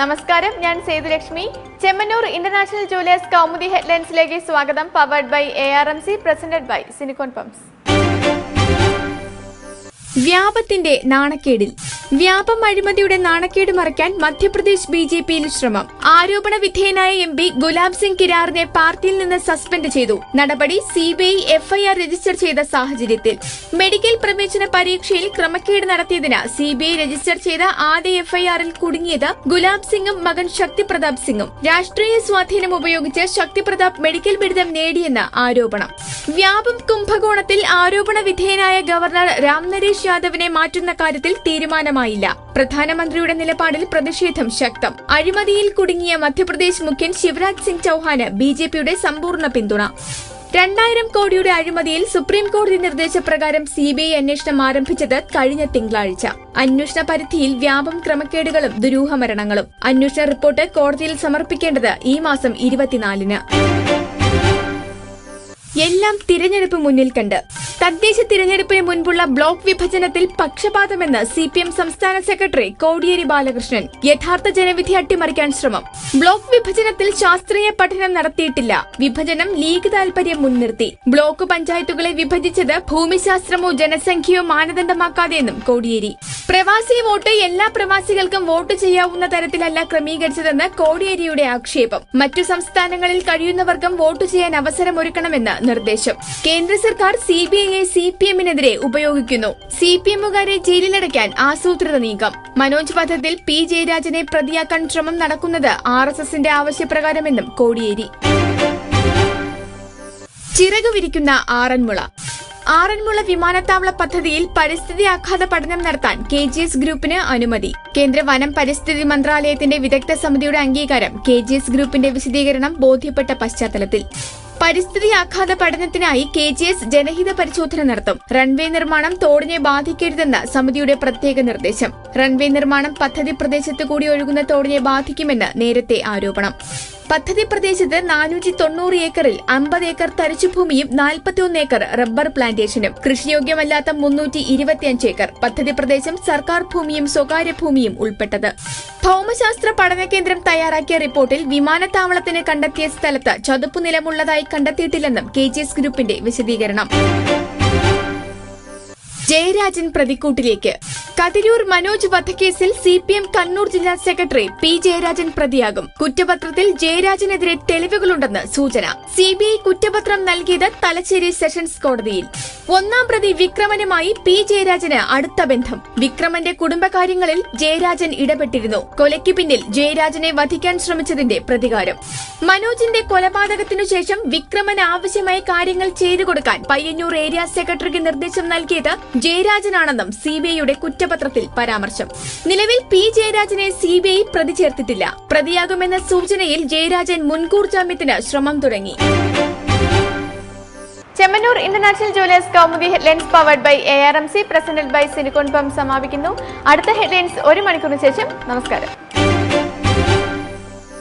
നമസ്കാരം ഞാൻ Sethulakshmi. Chemmannur international jewellers Kaumudi ഹെഡ്ലൈൻസിലേക്ക് സ്വാഗതം. Powered by A R M C presented by Sinicon pumps വ്യാപത്തിന്റെ നാണക്കേടിൽ വ്യാപം അഴിമതിയുടെ നാണക്കേട് മറയ്ക്കാൻ മധ്യപ്രദേശ് ബി ജെ പിയിൽ ശ്രമം. ആരോപണ വിധേയനായ എം പി ഗുലാബ് സിംഗ് കിരാറിനെ പാർട്ടിയിൽ നിന്ന് സസ്പെൻഡ് ചെയ്തു. നടപടി സിബിഐ എഫ്ഐആർ രജിസ്റ്റർ ചെയ്ത സാഹചര്യത്തിൽ. മെഡിക്കൽ പ്രവേശന പരീക്ഷയിൽ ക്രമക്കേട് നടത്തിയതിന് സിബിഐ രജിസ്റ്റർ ചെയ്ത ആദ്യ എഫ്ഐആറിൽ കുടുങ്ങിയത് ഗുലാബ് സിംഗും മകൻ ശക്തി പ്രതാപ് സിംഗും. രാഷ്ട്രീയ സ്വാധീനം ഉപയോഗിച്ച് ശക്തി പ്രതാപ് മെഡിക്കൽ ബിരുദം നേടിയെന്ന് ആരോപണം. വ്യാപം കുംഭകോണത്തിൽ ആരോപണ വിധേയനായ ഗവർണർ രാം നരേഷ് യാദവിനെ മാറ്റുന്ന കാര്യത്തിൽ തീരുമാനമായില്ല പ്രധാനമന്ത്രിയുടെ നിലപാടിൽ പ്രതിഷേധം ശക്തം. അഴിമതിയിൽ കുടുങ്ങിയ മധ്യപ്രദേശ് മുഖ്യൻ ശിവരാജ് സിംഗ് ചൌഹാന് ബി ജെ പിയുടെ സമ്പൂർണ പിന്തുണ. രണ്ടായിരം കോടിയുടെ അഴിമതിയിൽ സുപ്രീം കോടതി നിർദ്ദേശപ്രകാരം ഐ അന്വേഷണം ആരംഭിച്ചത് കഴിഞ്ഞ തിങ്കളാഴ്ച. അന്വേഷണ പരിധിയിൽ വ്യാപം ക്രമക്കേടുകളും ദുരൂഹമരണങ്ങളും. അന്വേഷണ റിപ്പോർട്ട് കോടതിയിൽ സമർപ്പിക്കേണ്ടത് ഈ മാസം ഇരുപത്തിനാലിന്. എല്ലാം തിരഞ്ഞെടുപ്പ് മുന്നിൽ കണ്ട്. തദ്ദേശ തിരഞ്ഞെടുപ്പിന് മുൻപുള്ള ബ്ലോക്ക് വിഭജനത്തിൽ പക്ഷപാതമെന്ന് സി പി എം സംസ്ഥാന സെക്രട്ടറി കോടിയേരി ബാലകൃഷ്ണൻ യഥാർത്ഥ ജനവിധി അട്ടിമറിക്കാൻ ശ്രമം. ബ്ലോക്ക് വിഭജനത്തിൽ ശാസ്ത്രീയ പഠനം നടത്തിയിട്ടില്ല. വിഭജനം ലീഗ് താൽപര്യം മുൻനിർത്തി. ബ്ലോക്ക് പഞ്ചായത്തുകളെ വിഭജിച്ചത് ഭൂമിശാസ്ത്രമോ ജനസംഖ്യയോ മാനദണ്ഡമാക്കാതെയെന്നും കോടിയേരി. പ്രവാസി വോട്ട് എല്ലാ പ്രവാസികൾക്കും വോട്ട് ചെയ്യാവുന്ന തരത്തിലല്ല ക്രമീകരിച്ചതെന്ന് കോടിയേരിയുടെ ആക്ഷേപം. മറ്റു സംസ്ഥാനങ്ങളിൽ കഴിയുന്നവർക്കും വോട്ട് ചെയ്യാൻ അവസരമൊരുക്കണമെന്ന് നിർദ്ദേശം. കേന്ദ്ര സർക്കാർ സി ബി ഐയെ സി പി എമ്മിനെതിരെ ഉപയോഗിക്കുന്നു. സി പി എമ്മുകാരെ ജയിലിലടയ്ക്കാൻ ആസൂത്രിത നീക്കം. മനോജ് വധത്തിൽ പി ജയരാജനെ പ്രതിയാക്കാൻ ശ്രമം നടക്കുന്നത് ആർ എസ് എസിന്റെ ആവശ്യപ്രകാരമെന്നും കോടിയേരി. ചിറകു വിരിക്കുന്ന ആറന്മുള. ആറന്മുള വിമാനത്താവള പദ്ധതിയിൽ പരിസ്ഥിതി ആഘാത പഠനം നടത്താൻ കെ ജി എസ് ഗ്രൂപ്പിന് അനുമതി. കേന്ദ്ര വനം പരിസ്ഥിതി മന്ത്രാലയത്തിന്റെ വിദഗ്ധ സമിതിയുടെ അംഗീകാരം കെ ജി എസ് ഗ്രൂപ്പിന്റെ വിശദീകരണം ബോധ്യപ്പെട്ട പശ്ചാത്തലത്തിൽ. പരിസ്ഥിതി ആഘാത പഠനത്തിനായി കെ ജി എസ് ജനഹിത പരിശോധന നടത്തും. റൺവേ നിർമ്മാണം തോടിനെ ബാധിക്കരുതെന്ന് സമിതിയുടെ പ്രത്യേക നിർദ്ദേശം. റൺവേ നിർമ്മാണം പദ്ധതി പ്രദേശത്ത് കൂടി ഒഴുകുന്ന തോടിനെ ബാധിക്കുമെന്ന് നേരത്തെ ആരോപണം. പദ്ധതി പ്രദേശത്ത് നാനൂറ്റി തൊണ്ണൂറ് ഏക്കറിൽ അമ്പത് ഏക്കർ തരിച്ചുഭൂമിയും നാൽപ്പത്തിയൊന്ന് ഏക്കർ റബ്ബർ പ്ലാന്റേഷനും. കൃഷിയോഗ്യമല്ലാത്ത മുന്നൂറ്റി ഇരുപത്തിയഞ്ച് ഏക്കർ പദ്ധതി പ്രദേശം സർക്കാർ ഭൂമിയും സ്വകാര്യ ഭൂമിയും ഉൾപ്പെട്ടത്. ഭൗമശാസ്ത്ര പഠന കേന്ദ്രം തയ്യാറാക്കിയ റിപ്പോർട്ടിൽ വിമാനത്താവളത്തിന് കണ്ടെത്തിയ സ്ഥലത്ത് ചതുപ്പ് നിലമുള്ളതായി കണ്ടെത്തിയിട്ടില്ലെന്നും കെ ഗ്രൂപ്പിന്റെ വിശദീകരണം. ജയരാജൻ പ്രതിക്കൂട്ടിലേക്ക്. കതിരൂർ മനോജ് വധക്കേസിൽ സി പി എം കണ്ണൂർ ജില്ലാ സെക്രട്ടറി പി ജയരാജൻ പ്രതിയാകും. കുറ്റപത്രത്തിൽ ജയരാജനെതിരെ തെളിവുകളുണ്ടെന്ന് സൂചന. സിബിഐ കുറ്റപത്രം നൽകിയത് തലശ്ശേരി സെഷൻസ് കോടതിയിൽ. ഒന്നാം പ്രതി വിക്രമനുമായി പി ജയരാജന് അടുത്ത ബന്ധം. വിക്രമന്റെ കുടുംബകാര്യങ്ങളിൽ ജയരാജൻ ഇടപെട്ടിരുന്നു. കൊലയ്ക്ക് പിന്നിൽ ജയരാജനെ വധിക്കാൻ ശ്രമിച്ചതിന്റെ പ്രതികാരം. മനോജിന്റെ കൊലപാതകത്തിനു ശേഷം വിക്രമന് ആവശ്യമായ കാര്യങ്ങൾ ചെയ്തു കൊടുക്കാൻ പയ്യന്നൂർ ഏരിയ സെക്രട്ടറിക്ക് നിർദ്ദേശം നൽകിയത് ജയരാജനാണെന്നും സിബിഐയുടെ കുറ്റപത്രത്തിൽ പരാമർശം. നിലവിൽ പി ജയരാജനെ സിബിഐ പ്രതി ചേർത്തിട്ടില്ല പ്രതിയാകുമെന്ന സൂചനയിൽ ജയരാജൻ മുൻകൂർ ജാമ്യത്തിന് ശ്രമം തുടങ്ങി. Chemmannur international jewellers Kaumudi headlines powered by A R M C presented by Sinicon പം സമാപിക്കുന്നു. അടുത്ത ഹെഡ്ലൈൻസ് ഒരു മണിക്കൂറിന് ശേഷം. നമസ്കാരം.